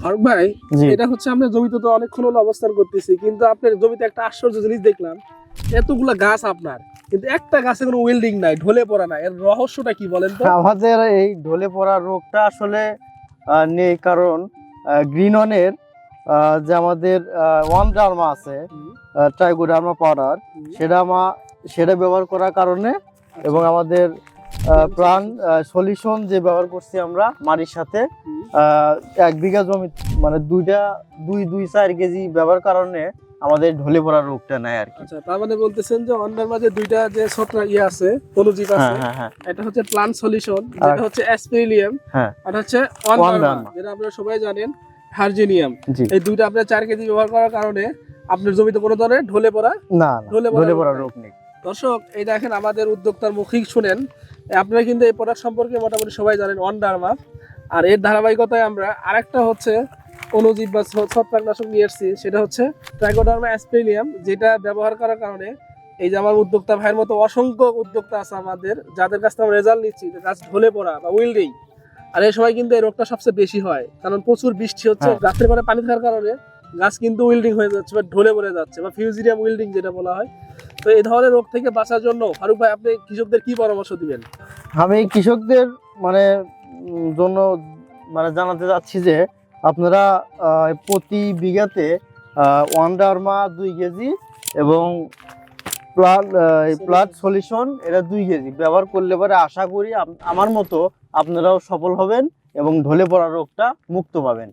ফারুক ভাই এটা হচ্ছে আমরা জমিতে তো অনেকক্ষণ হলো অবস্থান করতেছি কিন্তু আপনার জমিতে একটা আশ্চর্য জিনিস দেখলাম এতগুলা গাছ আপনার কিন্তু একটা গাছে কোনো ওয়েল্ডিং নাই ঢলে পড়া নাই এর রহস্যটা কি বলেন তো? আমাদের এই ঢলে পড়া রোগটা আসলে নেই কারণ গ্রিন অনের যে আমাদের ওয়ান ডার্মা আছে ট্রাইগোডার্মা পাউডার সেটা আমা সেটা ব্যবহার করার কারণে এবং আমাদের প্রাণ সলিউশন যে ব্যবহার করছি আমরা মাটির সাথে এক বিঘা জমি মানে দুইটা দুই দুই চার কেজি ব্যবহার কারণে আমাদের ঢলে পড়া রোগটা নেয় আর কি। আচ্ছা তার মানে বলতেছেন যে অন্ডার মাঝে দুইটা যে ছত্রা ইয়ে আছে অনুজীব আছে হ্যাঁ হ্যাঁ হ্যাঁ। এটা হচ্ছে প্লান্ট সলিউশন যেটা হচ্ছে অ্যাসপেরিলিয়াম। আর হচ্ছে অনডার্মা যেটা আপনারা সবাই জানেন হার্জিনিয়াম এই দুইটা আপনার চার কেজি ব্যবহার করার কারণে আপনার জমিতে কোনো ধরনের ঢলে পড়া না ঢলে পড়া রোগ নাই। দর্শক এই দেখেন আমাদের উদ্যোক্তার মুখিক শুনেন। আপনারা কিন্তু এই প্রোডাক্ট সম্পর্কে মোটামুটি সবাই জানেন অনডার্মা আর এর ধারাবাহিকতায় আমরা আরেকটা হচ্ছে অনুজীব বা ছত্রাকনাশক নিয়ে এসেছি সেটা হচ্ছে ট্রাইকোডার্মা অ্যাসপেলিয়াম যেটা ব্যবহার করার কারণে এই যে আমার উদ্যোক্তা ভাইয়ের মতো অসংখ্য উদ্যোক্তা আছে আমাদের যাদের কাছ থেকে আমরা রেজাল্ট নিচ্ছি গাছ ঢলে পড়া বা উইল্ডিং। আর এই সময় কিন্তু এই রোগটা সবচেয়ে বেশি হয় কারণ প্রচুর বৃষ্টি হচ্ছে হ্যাঁ। গাছের পরে পানি থাকার কারণে গাছ কিন্তু উইল্ডিং হয়ে যাচ্ছে বা ঢলে পড়ে যাচ্ছে বা ফিউজিরিয়াম উইল্ডিং যেটা বলা হয়। তো এই ধরনের রোগ থেকে বাঁচার জন্য, ফারুক ভাই, আপনি কৃষকদের কি পরামর্শ দিবেন? আমি কৃষকদের মানে জন্য মানে জানাতে চাচ্ছি যে, আপনারা প্রতি বিঘাতে ওয়ান ডার্মা দুই কেজি এবং প্লাট প্লাট সলিউশন এটা দুই কেজি। ব্যবহার করলে পরে আশা করি আমার মতো আপনারাও সফল হবেন এবং ঢলে পড়া রোগটা মুক্ত পাবেন।